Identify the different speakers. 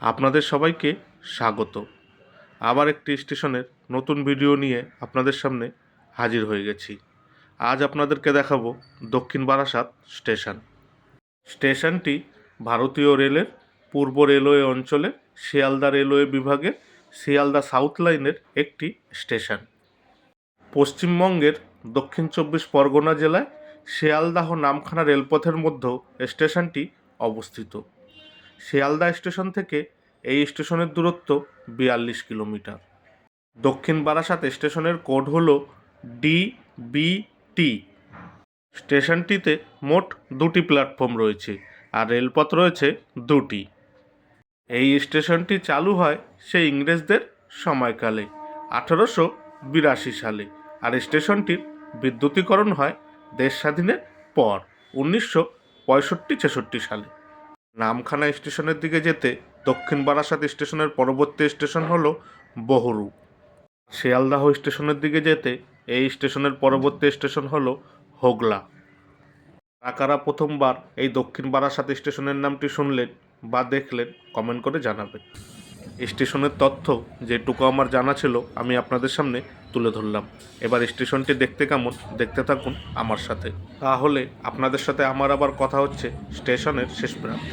Speaker 1: আপনাদের সবাইকে স্বাগত। আবার একটি স্টেশনের নতুন ভিডিও নিয়ে আপনাদের সামনে হাজির হয়ে গেছি। আজ আপনাদেরকে দেখাবো দক্ষিণ বারাসাত স্টেশন। স্টেশনটি ভারতীয় রেলের পূর্ব রেলওয়ে অঞ্চলে শিয়ালদা রেলওয়ে বিভাগের শিয়ালদা সাউথ লাইনের একটি স্টেশন। পশ্চিমবঙ্গের দক্ষিণ চব্বিশ পরগনা জেলায় শিয়ালদাহ নামখানা রেলপথের মধ্যেও স্টেশনটি অবস্থিত। শিয়ালদা স্টেশন থেকে এই স্টেশনের দূরত্ব বিয়াল্লিশ কিলোমিটার। দক্ষিণ বারাসাত স্টেশনের কোড হল ডিবিটি স্টেশনটিতে মোট দুটি প্ল্যাটফর্ম রয়েছে আর রেলপথ রয়েছে দুটি। এই স্টেশনটি চালু হয় সেই ইংরেজদের সময়কালে, আঠেরোশো বিরাশি সালে, আর স্টেশনটির বিদ্যুতীকরণ হয় দেশ স্বাধীনের পর, উনিশশো পঁয়ষট্টি ছেষট্টি সালে। নামখানা স্টেশনের দিকে যেতে দক্ষিণ বারাসাত স্টেশনের পরবর্তী স্টেশন হল বহরু শিয়ালদাহ স্টেশনের দিকে যেতে এই স্টেশনের পরবর্তী স্টেশন হল হোগলা। কারা প্রথমবার এই দক্ষিণ বারাসাত স্টেশনের নামটি শুনলেন বা দেখলেন, কমেন্ট করে জানাবেন। স্টেশনের তথ্য যেটুকু আমার জানা ছিল, আমি আপনাদের সামনে তুলে ধরলাম। এবার স্টেশনটি দেখতে কেমন? দেখতে থাকুন আমার সাথে। তাহলে আপনাদের সাথে আমার আবার কথা হচ্ছে স্টেশনের শেষ প্রান্তে।